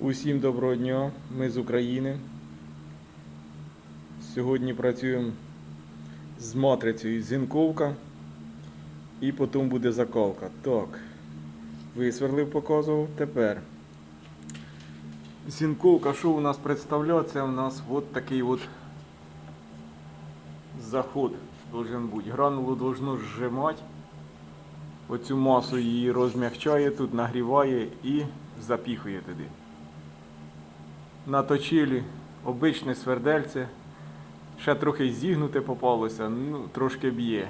Усім доброго дня, ми з України. Сьогодні працюємо з матрицею зінковка і потім буде закалка. Так, висверлив, показував. Тепер. Зінковка, що у нас представляє? Це у нас от такий от заход должен бути. Гранулу должно зжимати. Оцю масу її розмягчає тут, нагріває і запіхує туди. Наточили обичне свердельце. Ще трохи зігнуте попалося, ну, трошки б'є.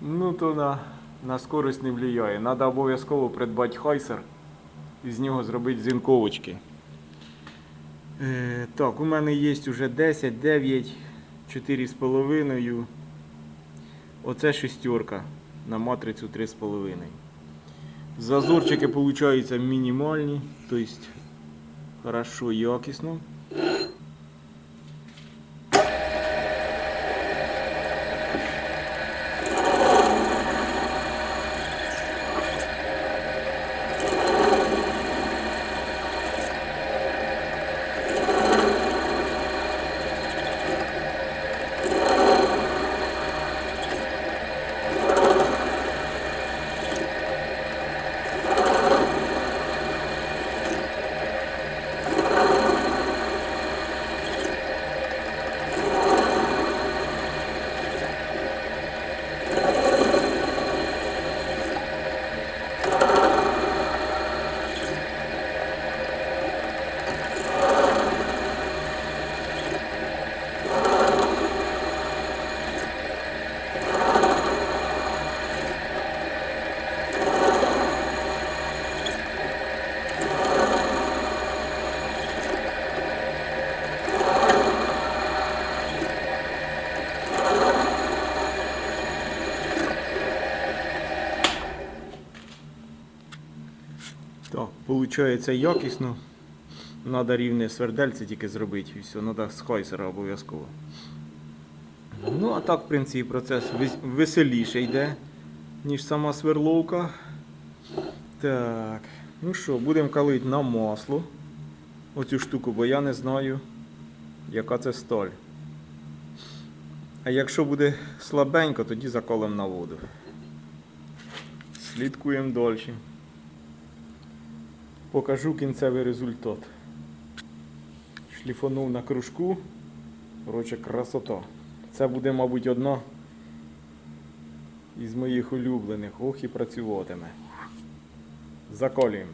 Ну, то на, на скорость не впливає. Треба обов'язково придбати хайсер і з нього зробити зінковочки. Е, так, у мене є вже 10, 9, 4,5. Оце шестерка на матрицю 3,5. Зазорчики получаються мінімальні, тобто хорошо, якісно. Так, виходить якісно. Треба рівне свердельце тільки зробити і все. Треба з хайсера обов'язково. Ну, а так, в принципі, процес веселіше йде, ніж сама сверловка. Так, ну що, будемо калити на масло. Оцю штуку, бо я не знаю, яка це сталь. А якщо буде слабенько, тоді заколимо на воду. Слідкуємо далі. Покажу кінцевий результат. Шліфонув на кружку. Коротше, красота. Це буде, мабуть, одна із моїх улюблених. Ох і працюватиме. Заколюємо.